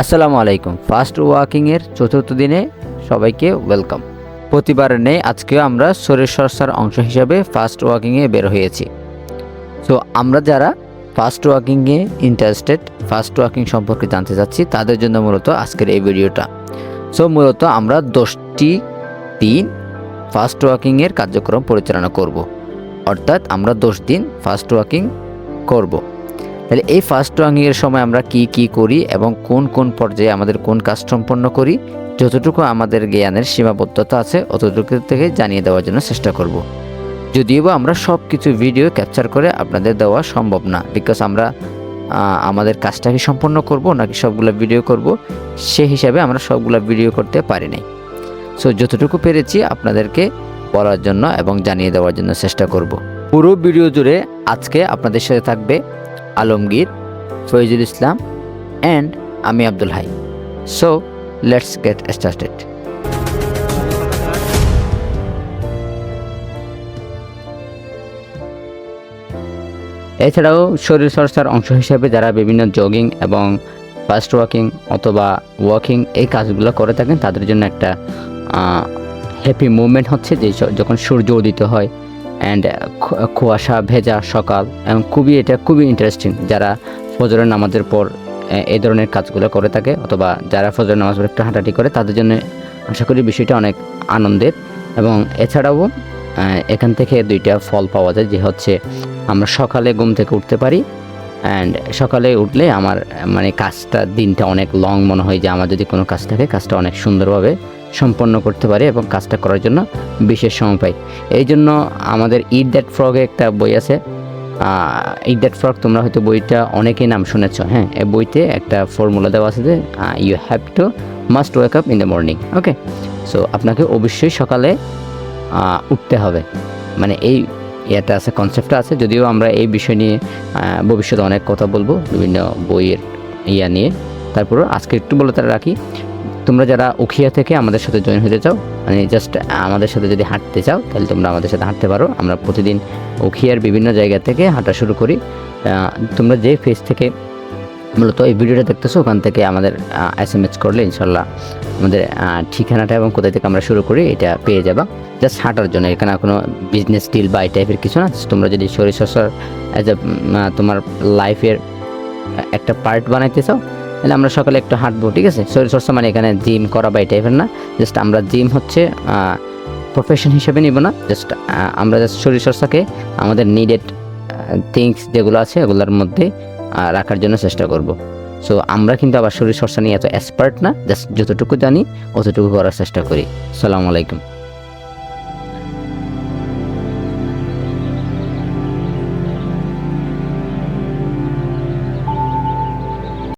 আসসালামু আলাইকুম ফার্স্ট ওয়াকিংয়ের চতুর্থ দিনে সবাইকে ওয়েলকাম প্রতিবার নেই আজকেও আমরা শরীর চর্চার অংশ হিসাবে ফার্স্ট ওয়াকিংয়ে বের হয়েছি সো আমরা যারা ফার্স্ট ওয়াকিংয়ে ইন্টারেস্টেড ফার্স্ট ওয়াকিং সম্পর্কে জানতে চাচ্ছি, তাদের জন্য মূলত আজকের এই ভিডিওটা সো মূলত আমরা দশটি দিন ফার্স্ট ওয়াকিংয়ের কার্যক্রম পরিচালনা করব। অর্থাৎ আমরা দশ দিন ফার্স্ট ওয়াকিং করব। তাহলে এই ফার্স্ট ওয়াকিংয়ের সময় আমরা কি কি করি এবং কোন কোন পর্যায়ে আমাদের কোন কাজ সম্পন্ন করি, যতটুকু আমাদের জ্ঞানের সীমাবদ্ধতা আছে, অতটুকু থেকে জানিয়ে দেওয়ার জন্য চেষ্টা করব। যদিও বা আমরা সব কিছু ভিডিও ক্যাপচার করে আপনাদের দেওয়া সম্ভব না বিকজ আমরা আমাদের কাজটাকে সম্পন্ন করব নাকি সবগুলো ভিডিও করব, সে হিসাবে আমরা সবগুলো ভিডিও করতে পারি নাই সো যতটুকু পেরেছি আপনাদেরকে বলার জন্য এবং জানিয়ে দেওয়ার জন্য চেষ্টা করব পুরো ভিডিও জুড়ে আজকে আপনাদের সাথে থাকবে আলমগীর, ফৈজুল ইসলাম অ্যান্ড আমি Abdul Hai. So let's get started এছাড়াও শরীরচর্চার অংশ হিসেবে যারা বিভিন্ন জগিং এবং ফাস্ট ওয়াকিং অথবা ওয়াকিং এই কাজগুলো করে থাকেন, তাদের জন্য একটা হ্যাপি মুভমেন্ট হচ্ছে যে যখন সূর্য উদিত হয় অ্যান্ড কুয়াশা ভেজা সকাল, এবং খুবই এটা খুবই ইন্টারেস্টিং যারা ফজরের নামাজের পর এই ধরনের কাজগুলো করে থাকে, অথবা যারা ফজরের নামাজ পড়ে একটু হাঁটাহাঁটি করে, তাদের জন্য আশা করি বিষয়টা অনেক আনন্দের। এবং এছাড়াও এখান থেকে দুইটা ফল পাওয়া যায়, যে হচ্ছে আমরা সকালে ঘুম থেকে উঠতে পারি অ্যান্ড সকালে উঠলে আমার মানে কাজটা দিনটা অনেক লং মনে হয় যে আমার যদি কোনো কাজ থাকে, কাজটা অনেক সুন্দরভাবে সম্পন্ন করতে পারি এবং কাজটা করার জন্য বিশেষ সময় পাই এই জন্য আমাদের ইট দ্যাট ফ্রগে একটা বই আছে। ইট দ্যাট ফ্রগ তোমরা হয়তো বইটা অনেকেই নাম শুনেছ হ্যাঁ? এই বইতে একটা ফর্মুলা দেওয়া আছে যে you have to must wake up in the morning okay so আপনাকে অবশ্যই সকালে উঠতে হবে। মানে এই ইয়েটা আছে কনসেপ্টটা আছে। যদিও আমরা এই বিষয় নিয়ে ভবিষ্যতে অনেক কথা বলব বিভিন্ন বইয়ের ইয়া নিয়ে। তারপর আজকে একটু বলে তারা রাখি। তোমরা যারা উখিয়া থেকে আমাদের সাথে জয়েন হতে চাও মানে জাস্ট আমাদের সাথে যদি হাঁটতে চাও, তাহলে তোমরা আমাদের সাথে হাঁটতে পারো। আমরা প্রতিদিন উখিয়ার বিভিন্ন জায়গা থেকে হাঁটা শুরু করি। তোমরা যে ফেজ থেকে মূলত এই ভিডিওটা দেখতেছো, ওখান থেকে আমাদের এস এম এস করলে ইনশাল্লাহ আমাদের ঠিকানাটা এবং কোথায় থেকে আমরা শুরু করি, এটা পেয়ে যাবা। জাস্ট হাঁটার জন্য, এখানে কোনো বিজনেস ডিল বা এই টাইপের কিছু না তোমরা যদি শরীরচর্চার অ্যাজ এ তোমার লাইফের একটা পার্ট বানাইতে চাও তাহলে আমরা সকালে একটু হাঁটবো, ঠিক আছে? শরীরচর্চা মানে এখানে জিম করা বা এই টাইপের না। জাস্ট আমরা জিম হচ্ছে প্রফেশন হিসেবে নিব না। জাস্ট আমরা জাস্ট শরীরচর্চাকে আমাদের নিডেড থিংস যেগুলো আছে ওগুলোর মধ্যে রাখার জন্য চেষ্টা করব। সো আমরা কিন্তু আবার শরীর চর্চা নিয়ে এত এক্সপার্ট না। জাস্ট যতটুকু জানি, অতটুকু করার চেষ্টা করি। সালামু আলাইকুম।